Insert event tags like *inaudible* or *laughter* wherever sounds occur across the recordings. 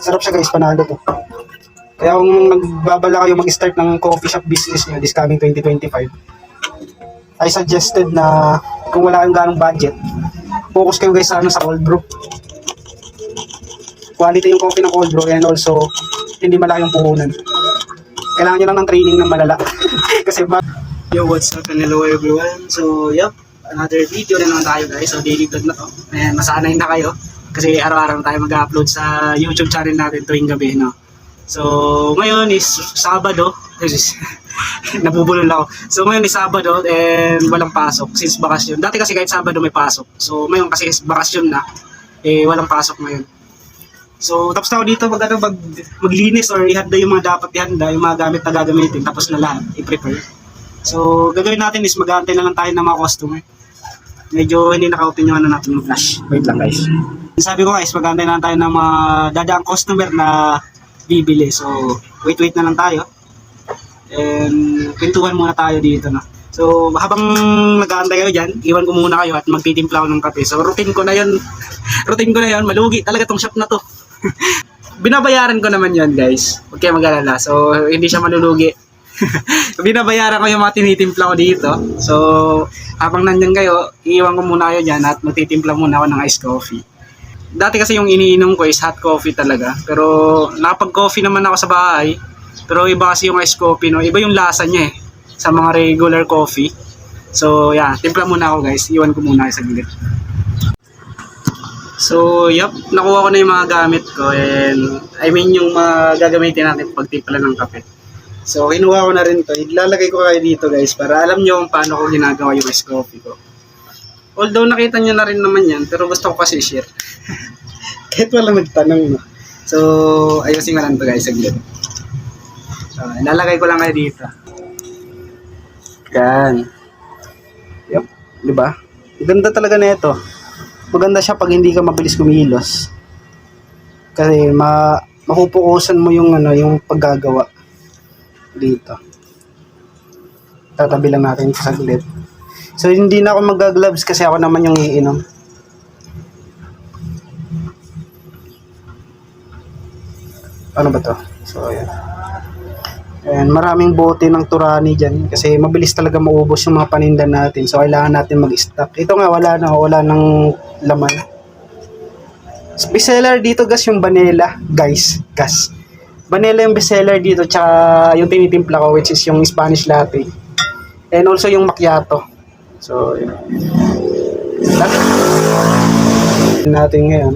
Sarap siya guys, panalo to. Kaya kung nagbabala kayo mag-start ng coffee shop business nyo this coming 2025, I suggested na kung wala kayong ganong budget, focus kayo guys sa, ano, sa cold brew. Quality yung coffee ng cold brew and also hindi malaki yung puhunan. Kailangan nyo lang ng training ng malala. *laughs* Kasi ba... Yo, what's up and hello everyone. So, yup, another video na naman tayo guys. So, daily vlog na to. And masanay na kayo. Kasi araw-araw tayo mag-upload sa YouTube channel natin tuwing gabi, no? So, ngayon is Sabado. *laughs* Nabubulol ako. So, ngayon is Sabado and walang pasok since bakasyon. Dati kasi kahit Sabado may pasok. So, ngayon kasi is bakasyon na, eh, walang pasok ngayon. So, tapos na ako dito mag, ano, mag, maglinis or ihanda yung mga dapat ihanda, yung mga gamit na gagamitin, tapos na lahat, i-prepare. So, gagawin natin is mag-aantay na lang tayo ng mga customer. Medyo hindi naka-open yung ano natin yung flash. Wait lang guys. Sabi ko guys, mag-aantay na tayo ng mga dadaang customer na bibili. So, wait-wait na lang tayo. And, pintuan muna tayo dito na. So, habang nag-aantay kayo dyan, iwan ko muna kayo at magtitimpla ng kape. So, routine ko na yun. *laughs* routine ko na yun. Malugi talaga tong shop na to. *laughs* Binabayaran ko naman yun, guys. Huwag kayo mag-alala. So, hindi siya malulugi. *laughs* Binabayaran ko yung mga tinitimpla ko dito. So, habang nandyan kayo, iiwan ko muna kayo dyan at magtitimpla muna ako ng iced coffee. Dati kasi yung iniinom ko is hot coffee talaga. Pero, nakapag-coffee naman ako sa bahay. Pero iba kasi yung iced coffee, no? Iba yung lasa niya eh. Sa mga regular coffee. So, yeah. Timpla muna ako, guys. Iwan ko muna sa gilid. So, yup, nakuha ko na yung mga gamit ko and I mean yung mga gagamitin natin pag timpla ng kape. So, kinuha ko na rin to. Ilalagay ko kayo dito guys para alam nyo kung paano ko ginagawa yung ice coffee ko. Although nakita nyo na rin naman yan, pero gusto ko kasi share. *laughs* Kahit walang nagtanong no. So, ayusin ko lang to guys saglit. So, ilalagay ko lang kayo dito. Yan. Yup, di ba? Ganda talaga na ito maganda siya pag hindi ka mabilis kumilos. Kasi ma mapupukusan mo yung ano, yung paggagawa dito. Tatabi lang natin sa saglit. So hindi na ako mag-gloves kasi ako naman yung iinom. Ano ba to? So ayan. Ayan, maraming bote ng turani dyan kasi mabilis talaga maubos yung mga paninda natin. So, kailangan natin mag-stock. Ito nga, wala na. Wala ng laman. Bestseller dito, guys, yung vanilla. Guys, gas. Vanilla yung bestseller dito, tsaka yung tinitimpla ko, which is yung Spanish latte. And also yung macchiato. So, yun. natin ngayon.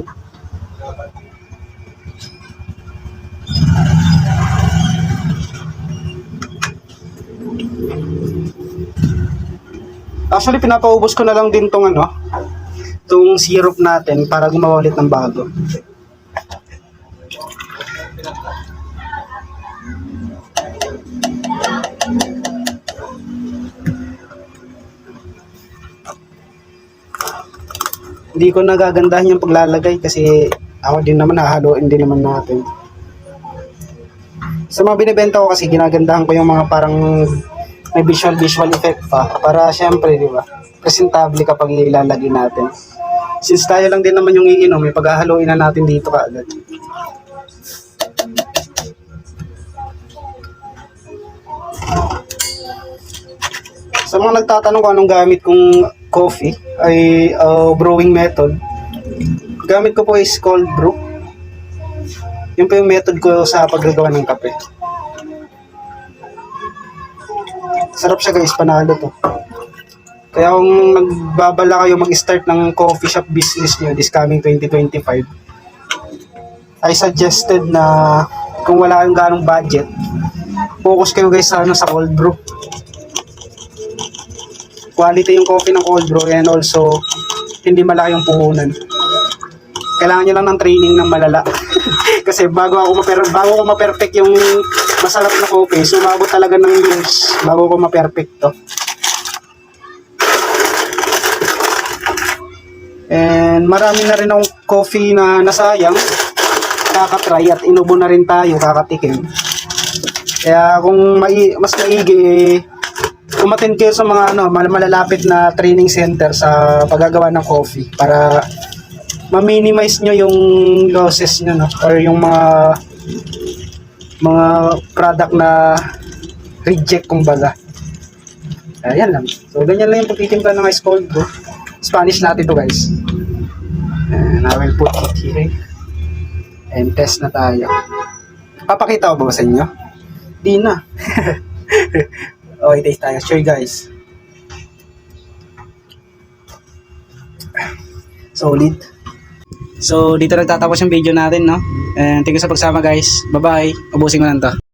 Actually, pinapaubos ko na lang din tong ano, tong syrup natin para gumawa ulit ng bago. Hindi ko nagagandahan yung paglalagay kasi ako din naman hahaluin din naman natin. Sa mga binibenta ko kasi ginagandahan ko yung mga parang may visual visual effect pa. Para syempre di ba presentable kapag ilalagay natin. Since tayo lang din naman yung iinom may paghahaluin na natin dito kaagad. Sa mga nagtatanong kung anong gamit kong coffee ay uh, brewing method gamit ko po is cold brew yun po yung method ko sa paggagawa ng kape Sarap siya guys, panalo to. Kaya kung nagbabala kayo mag-start ng coffee shop business nyo this coming 2025, I suggested na kung wala kayong ganong budget, focus kayo guys sa, ano, sa cold brew. Quality yung coffee ng cold brew and also hindi malaki yung puhunan. Kailangan nyo lang ng training ng malala. *laughs* Kasi bago ako ma bago ko ma-perfect yung masarap na coffee, sumabot talaga ng years bago ko ma-perfect to. And marami na rin akong coffee na nasayang. Kakatry at inubo na rin tayo, kakatikim. Kaya kung mai mas maigi, umatin kayo sa mga ano, mal- malalapit na training center sa paggagawa ng coffee para ma-minimize nyo yung losses nyo, no? Or yung mga mga product na reject, kumbaga. Ayan lang. So, ganyan lang yung pagtitimpla ng ice cold bro. Spanish natin to guys. And I will put it here. And test na tayo. Papakita ko ba sa inyo? Di na. *laughs* okay, taste tayo. Sure guys. Solid. So, dito nagtatapos yung video natin, no? And thank you sa pagsama, guys. Bye-bye. Ubusin ko lang to.